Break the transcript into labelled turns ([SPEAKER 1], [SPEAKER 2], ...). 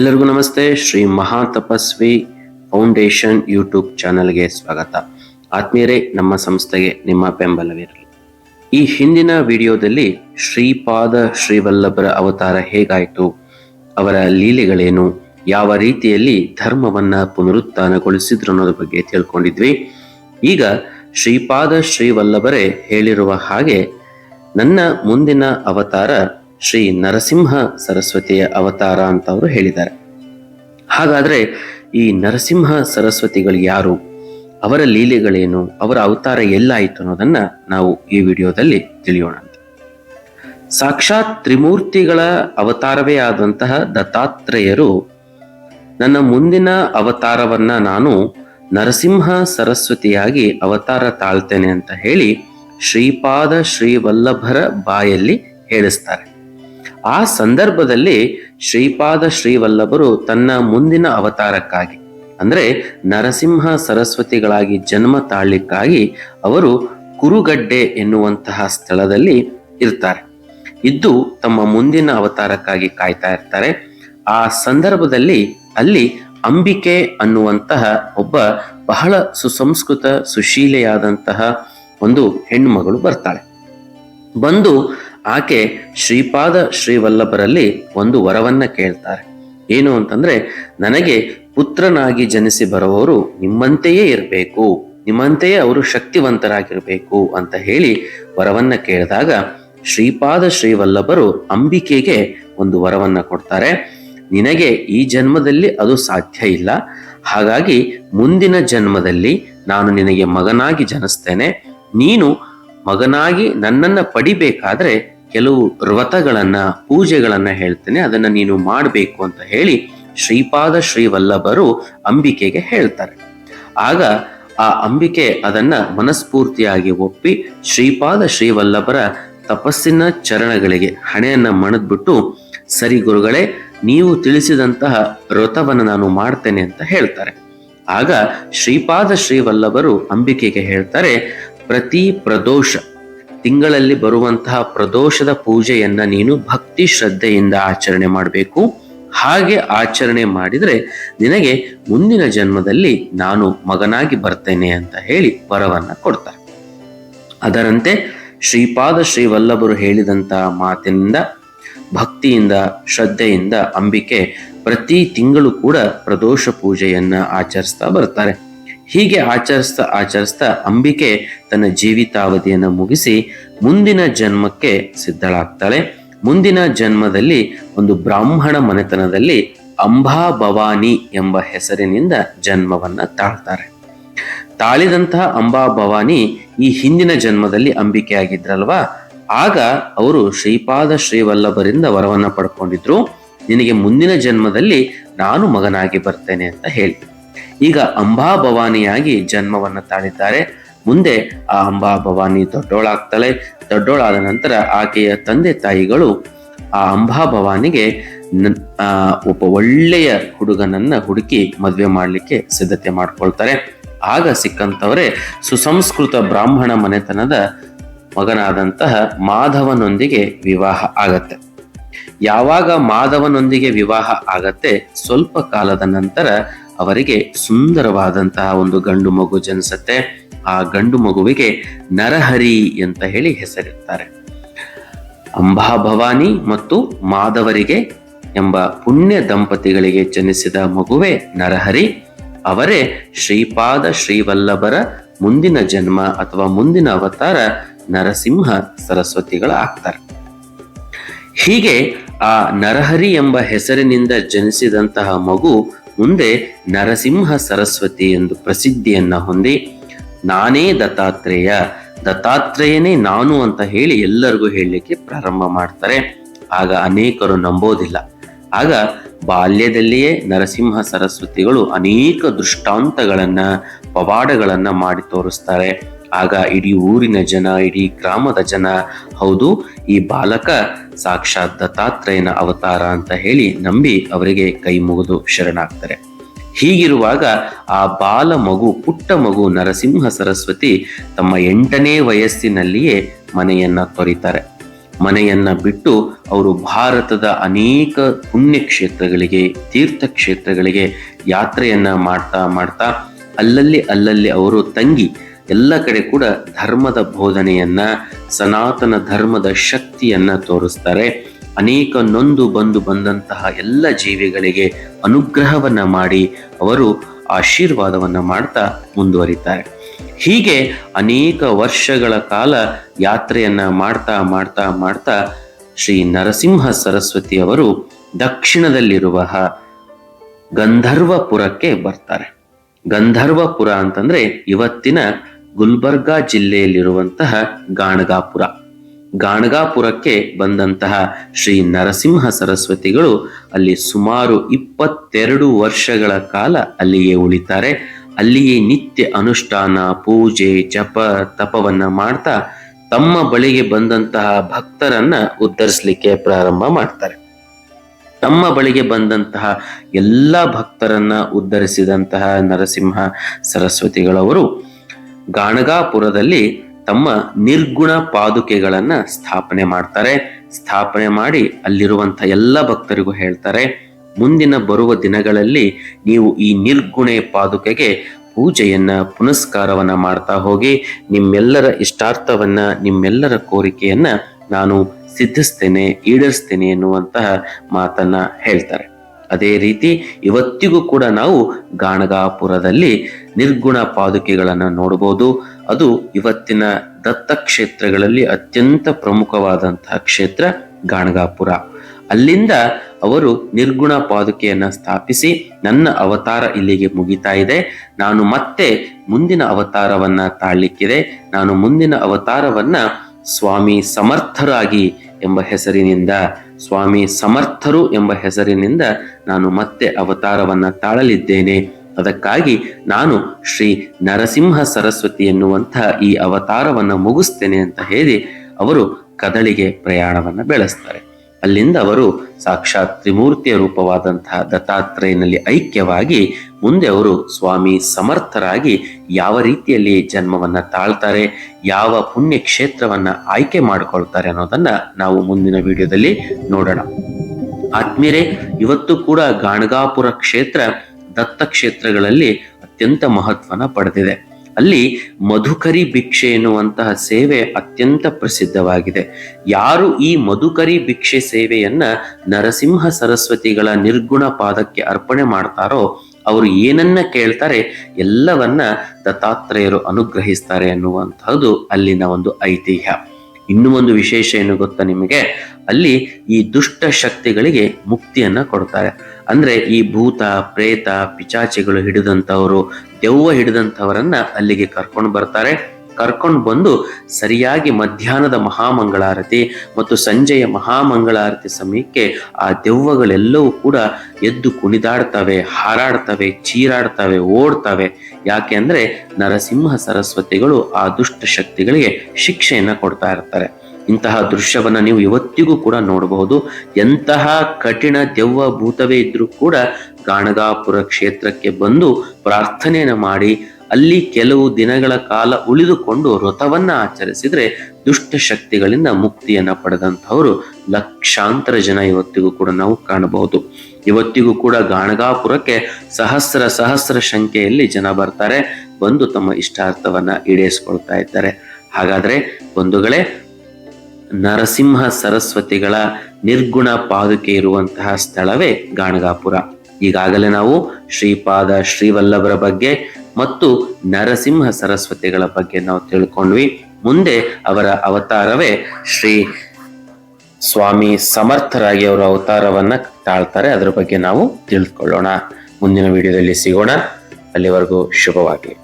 [SPEAKER 1] ಎಲ್ಲರಿಗೂ ನಮಸ್ತೆ. Shri Mahatapasvi foundation YouTube ಚಾನಲ್ಗೆ ಸ್ವಾಗತ. ಆತ್ಮೀಯರೇ, ನಮ್ಮ ಸಂಸ್ಥೆಗೆ ನಿಮ್ಮ ಬೆಂಬಲವಿರಲಿ. ಈ ಹಿಂದಿನ ವಿಡಿಯೋದಲ್ಲಿ ಶ್ರೀಪಾದ ಶ್ರೀವಲ್ಲಭರ ಅವತಾರ ಹೇಗಾಯಿತು? ಅವರ ಲೀಲೆಗಳೇನು? ಯಾವ ರೀತಿಯಲ್ಲಿ ಧರ್ಮವನ್ನ ಪುನರುತ್ಥಾನಗೊಳಿಸಿದ್ರು ಅನ್ನೋದ್ರ ಬಗ್ಗೆ ತಿಳ್ಕೊಂಡಿದ್ವಿ. ಈಗ ಶ್ರೀಪಾದ ಶ್ರೀವಲ್ಲಭರೇ ಹೇಳಿರುವ ಹಾಗೆ ನನ್ನ ಮುಂದಿನ ಅವತಾರ ಶ್ರೀ ನರಸಿಂಹ ಸರಸ್ವತಿಯ ಅವತಾರ ಅಂತ ಅವರು ಹೇಳಿದ್ದಾರೆ. ಹಾಗಾದ್ರೆ ಈ ನರಸಿಂಹ ಸರಸ್ವತಿಗಳು ಯಾರು? ಅವರ ಲೀಲೆಗಳೇನು? ಅವರ ಅವತಾರ ಎಲ್ಲಾಯಿತು ಅನ್ನೋದನ್ನ ನಾವು ಈ ವಿಡಿಯೋದಲ್ಲಿ ತಿಳಿಯೋಣ ಸಾಕ್ಷಾತ್ ತ್ರಿಮೂರ್ತಿಗಳ ಅವತಾರವೇ ಆದಂತಹ ದತ್ತಾತ್ರೇಯರು ನನ್ನ ಮುಂದಿನ ಅವತಾರವನ್ನ ನಾನು ನರಸಿಂಹ ಸರಸ್ವತಿಯಾಗಿ ಅವತಾರ ತಾಳ್ತೇನೆ ಅಂತ ಹೇಳಿ ಶ್ರೀಪಾದ ಶ್ರೀವಲ್ಲಭರ ಬಾಯಲ್ಲಿ ಹೇಳಿಸ್ತಾರೆ. ಆ ಸಂದರ್ಭದಲ್ಲಿ ಶ್ರೀಪಾದ ಶ್ರೀವಲ್ಲಭರು ತನ್ನ ಮುಂದಿನ ಅವತಾರಕ್ಕಾಗಿ, ಅಂದ್ರೆ ನರಸಿಂಹ ಸರಸ್ವತಿಗಳಾಗಿ ಜನ್ಮ ತಾಳ್ಲಿಕ್ಕಾಗಿ ಅವರು ಕುರುಗಡ್ಡೆ ಎನ್ನುವಂತಹ ಸ್ಥಳದಲ್ಲಿ ಇರ್ತಾರೆ. ಇದ್ದು ತಮ್ಮ ಮುಂದಿನ ಅವತಾರಕ್ಕಾಗಿ ಕಾಯ್ತಾ ಇರ್ತಾರೆ. ಆ ಸಂದರ್ಭದಲ್ಲಿ ಅಲ್ಲಿ ಅಂಬಿಕೆ ಅನ್ನುವಂತಹ ಒಬ್ಬ ಬಹಳ ಸುಸಂಸ್ಕೃತ, ಸುಶೀಲೆಯಾದಂತಹ ಒಂದು ಹೆಣ್ಣುಮಗಳು ಬರ್ತಾಳೆ. ಬಂದು ಆಕೆ ಶ್ರೀಪಾದ ಶ್ರೀವಲ್ಲಭರಲ್ಲಿ ಒಂದು ವರವನ್ನ ಕೇಳ್ತಾರೆ. ಏನು ಅಂತಂದ್ರೆ, ನನಗೆ ಪುತ್ರನಾಗಿ ಜನಿಸಿ ಬರುವವರು ನಿಮ್ಮಂತೆಯೇ ಇರಬೇಕು, ನಿಮ್ಮಂತೆಯೇ ಅವರು ಶಕ್ತಿವಂತರಾಗಿರಬೇಕು ಅಂತ ಹೇಳಿ ವರವನ್ನ ಕೇಳಿದಾಗ ಶ್ರೀಪಾದ ಶ್ರೀವಲ್ಲಭರು ಅಂಬಿಕೆಗೆ ಒಂದು ವರವನ್ನ ಕೊಡ್ತಾರೆ. ನಿನಗೆ ಈ ಜನ್ಮದಲ್ಲಿ ಅದು ಸಾಧ್ಯ ಇಲ್ಲ. ಹಾಗಾಗಿ ಮುಂದಿನ ಜನ್ಮದಲ್ಲಿ ನಾನು ನಿನಗೆ ಮಗನಾಗಿ ಜನಿಸ್ತೇನೆ. ನೀನು ಮಗನಾಗಿ ನನ್ನನ್ನ ಪಡಿಬೇಕಾದ್ರೆ ಕೆಲವು ವ್ರತಗಳನ್ನ, ಪೂಜೆಗಳನ್ನ ಹೇಳ್ತೇನೆ. ಅದನ್ನ ನೀನು ಮಾಡಬೇಕು ಅಂತ ಹೇಳಿ ಶ್ರೀಪಾದ ಶ್ರೀವಲ್ಲಭರು ಅಂಬಿಕೆಗೆ ಹೇಳ್ತಾರೆ. ಆಗ ಆ ಅಂಬಿಕೆ ಅದನ್ನ ಮನಸ್ಫೂರ್ತಿಯಾಗಿ ಒಪ್ಪಿ ಶ್ರೀಪಾದ ಶ್ರೀವಲ್ಲಭರ ತಪಸ್ಸಿನ ಚರಣಗಳಿಗೆ ಹಣೆಯನ್ನ ಮಣದ್ಬಿಟ್ಟು, ಸರಿ ಗುರುಗಳೇ, ನೀವು ತಿಳಿಸಿದಂತಹ ವ್ರತವನ್ನು ನಾನು ಮಾಡ್ತೇನೆ ಅಂತ ಹೇಳ್ತಾರೆ. ಆಗ ಶ್ರೀಪಾದ ಶ್ರೀವಲ್ಲಭರು ಅಂಬಿಕೆಗೆ ಹೇಳ್ತಾರೆ, ಪ್ರತಿ ಪ್ರದೋಷ ತಿಂಗಳಲ್ಲಿ ಬರುವಂತಹ ಪ್ರದೋಷದ ಪೂಜೆಯನ್ನ ನೀನು ಭಕ್ತಿ ಶ್ರದ್ಧೆಯಿಂದ ಆಚರಣೆ ಮಾಡಬೇಕು. ಹಾಗೆ ಆಚರಣೆ ಮಾಡಿದರೆ ನಿನಗೆ ಮುಂದಿನ ಜನ್ಮದಲ್ಲಿ ನಾನು ಮಗನಾಗಿ ಬರ್ತೇನೆ ಅಂತ ಹೇಳಿ ವರವನ್ನು ಕೊಡ್ತಾರೆ. ಅದರಂತೆ ಶ್ರೀಪಾದ ಶ್ರೀವಲ್ಲಭರು ಹೇಳಿದಂತಹ ಮಾತಿನಿಂದ, ಭಕ್ತಿಯಿಂದ, ಶ್ರದ್ಧೆಯಿಂದ ಅಂಬಿಕೆ ಪ್ರತಿ ತಿಂಗಳು ಕೂಡ ಪ್ರದೋಷ ಪೂಜೆಯನ್ನು ಆಚರಿಸ್ತಾ ಬರ್ತಾರೆ. ಹೀಗೆ ಆಚರಿಸ್ತಾ ಆಚರಿಸ್ತಾ ಅಂಬಿಕೆ ತನ್ನ ಜೀವಿತಾವಧಿಯನ್ನು ಮುಗಿಸಿ ಮುಂದಿನ ಜನ್ಮಕ್ಕೆ ಸಿದ್ಧಳಾಗ್ತಾಳೆ. ಮುಂದಿನ ಜನ್ಮದಲ್ಲಿ ಒಂದು ಬ್ರಾಹ್ಮಣ ಮನೆತನದಲ್ಲಿ ಅಂಬಾ ಭವಾನಿ ಎಂಬ ಹೆಸರಿನಿಂದ ಜನ್ಮವನ್ನ ತಾಳ್ತಾರೆ. ತಾಳಿದಂತಹ ಅಂಬಾ ಭವಾನಿ ಈ ಹಿಂದಿನ ಜನ್ಮದಲ್ಲಿ ಅಂಬಿಕೆ ಆಗಿದ್ರಲ್ವಾ ಆಗ ಅವರು ಶ್ರೀಪಾದ ಶ್ರೀವಲ್ಲಭರಿಂದ ವರವನ್ನ ಪಡ್ಕೊಂಡಿದ್ರು. ನಿನಗೆ ಮುಂದಿನ ಜನ್ಮದಲ್ಲಿ ನಾನು ಮಗನಾಗಿ ಬರ್ತೇನೆ ಅಂತ ಹೇಳಿ. ಈಗ ಅಂಬಾ ಭವಾನಿಯಾಗಿ ಜನ್ಮವನ್ನು ತಾಳಿದ್ದಾರೆ. ಮುಂದೆ ಆ ಅಂಬಾ ಭವಾನಿ ದೊಡ್ಡೋಳಾಗ್ತಾಳೆ ದೊಡ್ಡೋಳಾದ ನಂತರ ಆಕೆಯ ತಂದೆ ತಾಯಿಗಳು ಆ ಅಂಬಾ ಭವಾನಿಗೆ ಒಬ್ಬ ಒಳ್ಳೆಯ ಹುಡುಗನನ್ನ ಹುಡುಕಿ ಮದುವೆ ಮಾಡಲಿಕ್ಕೆ ಸಿದ್ಧತೆ ಮಾಡ್ಕೊಳ್ತಾರೆ. ಆಗ ಸಿಕ್ಕಂಥವರೇ ಸುಸಂಸ್ಕೃತ ಬ್ರಾಹ್ಮಣ ಮನೆತನದ ಮಗನಾದಂತಹ ಮಾಧವನೊಂದಿಗೆ ವಿವಾಹ ಆಗತ್ತೆ. ಯಾವಾಗ ಮಾಧವನೊಂದಿಗೆ ವಿವಾಹ ಆಗತ್ತೆ ಸ್ವಲ್ಪ ಕಾಲದ ನಂತರ ಅವರಿಗೆ ಸುಂದರವಾದಂತಹ ಒಂದು ಗಂಡು ಮಗು ಜನಿಸುತ್ತೆ. ಆ ಗಂಡು ಮಗುವಿಗೆ ನರಹರಿ ಅಂತ ಹೇಳಿ ಹೆಸರಿರ್ತಾರೆ ಅಂಬಾ ಭವಾನಿ ಮತ್ತು ಮಾಧವರಿಗೆ ಎಂಬ ಪುಣ್ಯ ದಂಪತಿಗಳಿಗೆ ಜನಿಸಿದ ಮಗುವೆ ನರಹರಿ. ಅವರೇ ಶ್ರೀಪಾದ ಶ್ರೀವಲ್ಲಭರ ಮುಂದಿನ ಜನ್ಮ ಅಥವಾ ಮುಂದಿನ ಅವತಾರ ನರಸಿಂಹ ಸರಸ್ವತಿಗಳ ಆಗ್ತಾರೆ ಹೀಗೆ ಆ ನರಹರಿ ಎಂಬ ಹೆಸರಿನಿಂದ ಜನಿಸಿದಂತಹ ಮಗು ಮುಂದೆ ನರಸಿಂಹ ಸರಸ್ವತಿ ಎಂದು ಪ್ರಸಿದ್ಧಿಯನ್ನ ಹೊಂದಿ, ನಾನೇ ದತ್ತಾತ್ರೇಯ, ದತ್ತಾತ್ರೇಯನೇ ನಾನು ಅಂತ ಹೇಳಿ ಎಲ್ಲರಿಗೂ ಹೇಳಲಿಕ್ಕೆ ಪ್ರಾರಂಭ ಮಾಡ್ತಾರೆ. ಆಗ ಅನೇಕರು ನಂಬೋದಿಲ್ಲ. ಆಗ ಬಾಲ್ಯದಲ್ಲಿಯೇ ನರಸಿಂಹ ಸರಸ್ವತಿಗಳು ಅನೇಕ ದೃಷ್ಟಾಂತಗಳನ್ನ, ಪವಾಡಗಳನ್ನ ಮಾಡಿ ತೋರಿಸ್ತಾರೆ. ಆಗ ಇಡೀ ಊರಿನ ಜನ, ಇಡೀ ಗ್ರಾಮದ ಜನ, ಹೌದು, ಈ ಬಾಲಕ ಸಾಕ್ಷಾತ್ ದತ್ತಾತ್ರೇಯನ ಅವತಾರ ಅಂತ ಹೇಳಿ ನಂಬಿ ಅವರಿಗೆ ಕೈ ಮುಗಿದು ಶರಣಾಗ್ತಾರೆ. ಹೀಗಿರುವಾಗ ಆ ಬಾಲ ಮಗು, ಪುಟ್ಟ ಮಗು ನರಸಿಂಹ ಸರಸ್ವತಿ ತಮ್ಮ ಎಂಟನೇ ವಯಸ್ಸಿನಲ್ಲಿಯೇ ಮನೆಯನ್ನ ತೊರಿತಾರೆ. ಮನೆಯನ್ನ ಬಿಟ್ಟು ಅವರು ಭಾರತದ ಅನೇಕ ಪುಣ್ಯಕ್ಷೇತ್ರಗಳಿಗೆ, ತೀರ್ಥಕ್ಷೇತ್ರಗಳಿಗೆ ಯಾತ್ರೆಯನ್ನ ಮಾಡ್ತಾ ಮಾಡ್ತಾ ಅಲ್ಲಲ್ಲಿ ಅಲ್ಲಲ್ಲಿ ಅವರು ತಂಗಿ ಎಲ್ಲ ಕಡೆ ಕೂಡ ಧರ್ಮದ ಬೋಧನೆಯನ್ನ, ಸನಾತನ ಧರ್ಮದ ಶಕ್ತಿಯನ್ನ ತೋರಿಸ್ತಾರೆ. ಅನೇಕ ನೊಂದು ಬಂದು ಬಂದಂತಹ ಎಲ್ಲ ಜೀವಿಗಳಿಗೆ ಅನುಗ್ರಹವನ್ನ ಮಾಡಿ ಅವರು ಆಶೀರ್ವಾದವನ್ನ ಮಾಡ್ತಾ ಮುಂದುವರಿತಾರೆ. ಹೀಗೆ ಅನೇಕ ವರ್ಷಗಳ ಕಾಲ ಯಾತ್ರೆಯನ್ನ ಮಾಡ್ತಾ ಮಾಡ್ತಾ ಮಾಡ್ತಾ ಶ್ರೀ ನರಸಿಂಹ ಸರಸ್ವತಿ ಅವರು ದಕ್ಷಿಣದಲ್ಲಿರುವ ಗಂಧರ್ವಪುರಕ್ಕೆ ಬರ್ತಾರೆ. ಗಂಧರ್ವಪುರ ಅಂತಂದ್ರೆ ಇವತ್ತಿನ ಗುಲ್ಬರ್ಗಾ ಜಿಲ್ಲೆಯಲ್ಲಿರುವಂತಹ ಗಾಣಗಾಪುರ. ಗಾಣಗಾಪುರಕ್ಕೆ ಬಂದಂತಹ ಶ್ರೀ ನರಸಿಂಹ ಸರಸ್ವತಿಗಳು ಅಲ್ಲಿ ಸುಮಾರು ಇಪ್ಪತ್ತೆರಡು ವರ್ಷಗಳ ಕಾಲ ಅಲ್ಲಿಯೇ ಉಳಿತಾರೆ. ಅಲ್ಲಿಯೇ ನಿತ್ಯ ಅನುಷ್ಠಾನ, ಪೂಜೆ, ಜಪ, ತಪವನ್ನ ಮಾಡ್ತಾ ತಮ್ಮ ಬಳಿಗೆ ಬಂದಂತಹ ಭಕ್ತರನ್ನ ಉದ್ಧರಿಸಲಿಕ್ಕೆ ಪ್ರಾರಂಭ ಮಾಡ್ತಾರೆ. ತಮ್ಮ ಬಳಿಗೆ ಬಂದಂತಹ ಎಲ್ಲ ಭಕ್ತರನ್ನ ಉದ್ಧರಿಸಿದಂತಹ ನರಸಿಂಹ ಸರಸ್ವತಿಗಳವರು ಗಾಣಗಾಪುರದಲ್ಲಿ ತಮ್ಮ ನಿರ್ಗುಣ ಪಾದುಕೆಗಳನ್ನ ಸ್ಥಾಪನೆ ಮಾಡ್ತಾರೆ. ಸ್ಥಾಪನೆ ಮಾಡಿ ಅಲ್ಲಿರುವಂಥ ಎಲ್ಲ ಭಕ್ತರಿಗೂ ಹೇಳ್ತಾರೆ, ಮುಂದಿನ ಬರುವ ದಿನಗಳಲ್ಲಿ ನೀವು ಈ ನಿರ್ಗುಣೆ ಪಾದುಕೆಗೆ ಪೂಜೆಯನ್ನ, ಪುನಸ್ಕಾರವನ್ನ ಮಾಡ್ತಾ ಹೋಗಿ, ನಿಮ್ಮೆಲ್ಲರ ಇಷ್ಟಾರ್ಥವನ್ನ, ನಿಮ್ಮೆಲ್ಲರ ಕೋರಿಕೆಯನ್ನ ನಾನು ಸಿದ್ಧಿಸ್ತೇನೆ, ಈಡೇರಿಸ್ತೇನೆ ಎನ್ನುವಂತಹ ಮಾತನ್ನ ಹೇಳ್ತಾರೆ. ಅದೇ ರೀತಿ ಇವತ್ತಿಗೂ ಕೂಡ ನಾವು ಗಾಣಗಾಪುರದಲ್ಲಿ ನಿರ್ಗುಣ ಪಾದುಕೆಗಳನ್ನು ನೋಡಬಹುದು. ಅದು ಇವತ್ತಿನ ದತ್ತ ಕ್ಷೇತ್ರಗಳಲ್ಲಿ ಅತ್ಯಂತ ಪ್ರಮುಖವಾದಂತಹ ಕ್ಷೇತ್ರ ಗಾಣಗಾಪುರ. ಅಲ್ಲಿಂದ ಅವರು ನಿರ್ಗುಣ ಪಾದುಕೆಯನ್ನು ಸ್ಥಾಪಿಸಿ ನನ್ನ ಅವತಾರ ಇಲ್ಲಿಗೆ ಮುಗಿತಾ ಇದೆ. ನಾನು ಮತ್ತೆ ಮುಂದಿನ ಅವತಾರವನ್ನ ತಾಳ್ಲಿಕ್ಕಿದೆ. ನಾನು ಮುಂದಿನ ಅವತಾರವನ್ನ ಸ್ವಾಮಿ ಸಮರ್ಥರಾಗಿ ಎಂಬ ಹೆಸರಿನಿಂದ ಸ್ವಾಮಿ ಸಮರ್ಥರು ಎಂಬ ಹೆಸರಿನಿಂದ ನಾನು ಮತ್ತೆ ಅವತಾರವನ್ನ ತಾಳಲಿದ್ದೇನೆ. ಅದಕ್ಕಾಗಿ ನಾನು ಶ್ರೀ ನರಸಿಂಹ ಸರಸ್ವತಿ ಎನ್ನುವಂತಹ ಈ ಅವತಾರವನ್ನು ಮುಗಿಸ್ತೇನೆ ಅಂತ ಹೇಳಿ ಅವರು ಕದಳಿಗೆ ಪ್ರಯಾಣವನ್ನು ಬೆಳೆಸ್ತಾರೆ. ಅಲ್ಲಿಂದ ಅವರು ಸಾಕ್ಷಾತ್ ತ್ರಿಮೂರ್ತಿಯ ರೂಪವಾದಂತಹ ದತ್ತಾತ್ರೇಯನಲ್ಲಿ ಐಕ್ಯವಾಗಿ ಮುಂದೆ ಅವರು ಸ್ವಾಮಿ ಸಮರ್ಥರಾಗಿ ಯಾವ ರೀತಿಯಲ್ಲಿ ಜನ್ಮವನ್ನ ತಾಳ್ತಾರೆ, ಯಾವ ಪುಣ್ಯ ಕ್ಷೇತ್ರವನ್ನ ಆಯ್ಕೆ ಮಾಡಿಕೊಳ್ತಾರೆ ಅನ್ನೋದನ್ನ ನಾವು ಮುಂದಿನ ವಿಡಿಯೋದಲ್ಲಿ ನೋಡೋಣ. ಆತ್ಮೀಯರೇ, ಇವತ್ತು ಕೂಡ ಗಾಣಗಾಪುರ ಕ್ಷೇತ್ರ ದತ್ತ ಕ್ಷೇತ್ರಗಳಲ್ಲಿ ಅತ್ಯಂತ ಮಹತ್ವನ ಪಡೆದಿದೆ. ಅಲ್ಲಿ ಮಧುಕರಿ ಭಿಕ್ಷೆ ಎನ್ನುವಂತಹ ಸೇವೆ ಅತ್ಯಂತ ಪ್ರಸಿದ್ಧವಾಗಿದೆ. ಯಾರು ಈ ಮಧುಕರಿ ಭಿಕ್ಷೆ ಸೇವೆಯನ್ನ ನರಸಿಂಹ ಸರಸ್ವತಿಗಳ ನಿರ್ಗುಣ ಪಾದಕ್ಕೆ ಅರ್ಪಣೆ ಮಾಡ್ತಾರೋ, ಅವರು ಏನನ್ನ ಕೇಳ್ತಾರೆ, ಎಲ್ಲವನ್ನ ದತ್ತಾತ್ರೇಯರು ಅನುಗ್ರಹಿಸ್ತಾರೆ ಅನ್ನುವಂತಹದ್ದು ಅಲ್ಲಿನ ಒಂದು ಐತಿಹ್ಯ. ಇನ್ನೂ ಒಂದು ವಿಶೇಷ ಏನು ಗೊತ್ತಾ ನಿಮಗೆ? ಅಲ್ಲಿ ಈ ದುಷ್ಟ ಶಕ್ತಿಗಳಿಗೆ ಮುಕ್ತಿಯನ್ನ ಕೊಡ್ತಾರೆ. ಅಂದ್ರೆ ಈ ಭೂತ, ಪ್ರೇತ, ಪಿಚಾಚಿಗಳು ಹಿಡಿದಂತವರು ದೆವ್ವ ಹಿಡಿದಂತವರನ್ನ ಅಲ್ಲಿಗೆ ಕರ್ಕೊಂಡು ಬರ್ತಾರೆ. ಕರ್ಕೊಂಡು ಬಂದು ಸರಿಯಾಗಿ ಮಧ್ಯಾಹ್ನದ ಮಹಾಮಂಗಳಾರತಿ ಮತ್ತು ಸಂಜೆಯ ಮಹಾಮಂಗಳಾರತಿ ಸಮಯಕ್ಕೆ ಆ ದೆವ್ವಗಳೆಲ್ಲವೂ ಕೂಡ ಎದ್ದು ಕುಣಿದಾಡ್ತವೆ, ಹಾರಾಡ್ತವೆ, ಚೀರಾಡ್ತವೆ, ಓಡ್ತವೆ. ಯಾಕೆ ಅಂದರೆ ನರಸಿಂಹ ಸರಸ್ವತಿಗಳು ಆ ದುಷ್ಟ ಶಕ್ತಿಗಳಿಗೆ ಶಿಕ್ಷೆಯನ್ನ ಕೊಡ್ತಾ ಇರ್ತಾರೆ. ಇಂತಹ ದೃಶ್ಯವನ್ನ ನೀವು ಇವತ್ತಿಗೂ ಕೂಡ ನೋಡಬಹುದು. ಎಂತಹ ಕಠಿಣ ದೆವ್ವ ಭೂತವೇ ಇದ್ರೂ ಕೂಡ ಗಾಣಗಾಪುರ ಕ್ಷೇತ್ರಕ್ಕೆ ಬಂದು ಪ್ರಾರ್ಥನೆಯನ್ನು ಮಾಡಿ ಅಲ್ಲಿ ಕೆಲವು ದಿನಗಳ ಕಾಲ ಉಳಿದುಕೊಂಡು ವ್ರತವನ್ನ ಆಚರಿಸಿದ್ರೆ ದುಷ್ಟ ಶಕ್ತಿಗಳಿಂದ ಮುಕ್ತಿಯನ್ನ ಪಡೆದಂಥವರು ಲಕ್ಷಾಂತರ ಜನ ಇವತ್ತಿಗೂ ಕೂಡ ನಾವು ಕಾಣಬಹುದು. ಇವತ್ತಿಗೂ ಕೂಡ ಗಾಣಗಾಪುರಕ್ಕೆ ಸಹಸ್ರ ಸಹಸ್ರ ಸಂಖ್ಯೆಯಲ್ಲಿ ಜನ ಬರ್ತಾರೆ, ಬಂದು ತಮ್ಮ ಇಷ್ಟಾರ್ಥವನ್ನ ಈಡೇರಿಸಿಕೊಳ್ತಾ ಇದ್ದಾರೆ. ಹಾಗಾದ್ರೆ ಬಂಧುಗಳೇ, ನರಸಿಂಹ ಸರಸ್ವತಿಗಳ ನಿರ್ಗುಣ ಪಾದುಕೆ ಇರುವಂತಹ ಸ್ಥಳವೇ ಗಾಣಗಾಪುರ. ಈಗಾಗಲೇ ನಾವು ಶ್ರೀಪಾದ ಶ್ರೀವಲ್ಲಭರ ಬಗ್ಗೆ ಮತ್ತು ನರಸಿಂಹ ಸರಸ್ವತಿಗಳ ಬಗ್ಗೆ ನಾವು ತಿಳ್ಕೊಂಡ್ವಿ. ಮುಂದೆ ಅವರ ಅವತಾರವೇ ಶ್ರೀ ಸ್ವಾಮಿ ಸಮರ್ಥರಾಗಿ ಅವರ ಅವತಾರವನ್ನ ತಾಳ್ತಾರೆ. ಅದರ ಬಗ್ಗೆ ನಾವು ತಿಳ್ಕೊಳ್ಳೋಣ. ಮುಂದಿನ ವಿಡಿಯೋದಲ್ಲಿ ಸಿಗೋಣ. ಅಲ್ಲಿವರೆಗೂ ಶುಭವಾಗಲಿ.